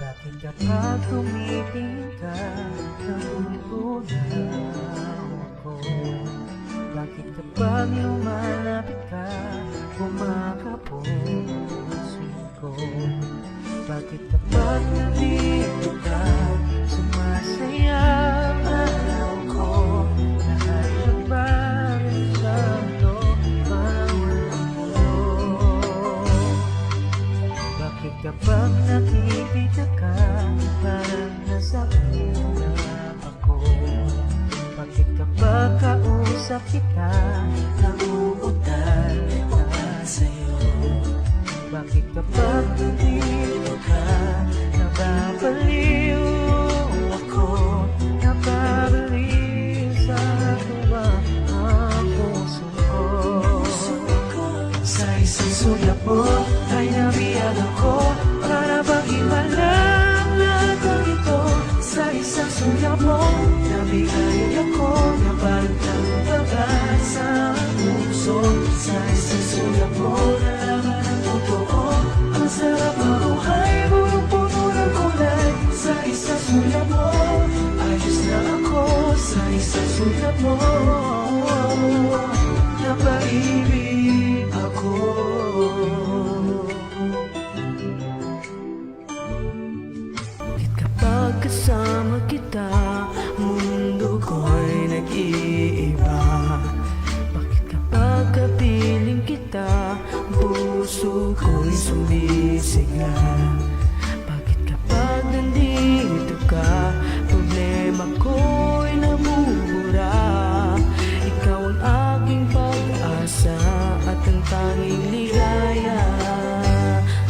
Bakit kapag tumitingin ka Nagugunaw Bakit kapag nandito ka Sumasaya araw ko? Lahat ng bagay sa mundo Parang walang gulo bakit kapag nakikita ka Parang nasa ulap ako? Bakit kapag kausap kita sa'yo? Bakit kapag nandito Sulat mo ay nabiyag ako Para bang himala ang lahat ng ito. Sa isang sulat mo nabigay ako Nabalot ng bagat sa puso. Sa isang sulat mo kasama kita Mundo ko'y nag-iiba. Bakit kapag kapiling kita Puso ko'y sumisigla? Bakit kapag nandito ka Problema ko'y namumura Ikaw ang aking pag-asa At ang tanging ligaya.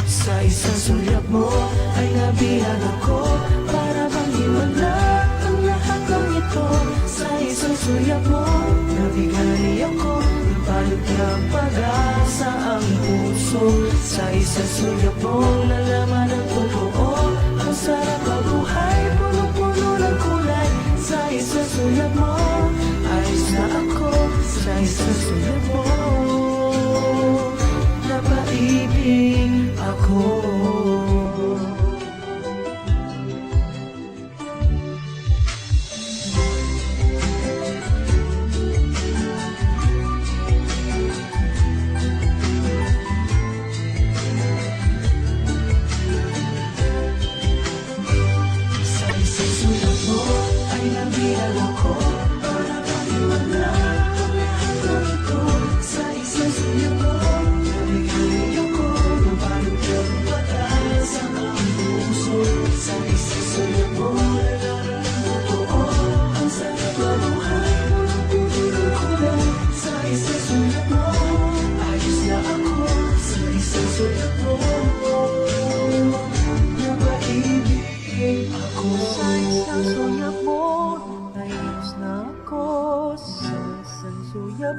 Sa isang sulyap mo ay nabihag ako sulyap mo nabigay ako Napalot ng pag-asa ang puso. Sa isang sulyap mo nalaman ang totoo. Ang sarap mabuhay, puno-puno ng kulay. Sa isang sulyap mo ayos na ako. Sa isang sulyap mo ako Sa isang suyap mo Ayos na ako Sa isang suyap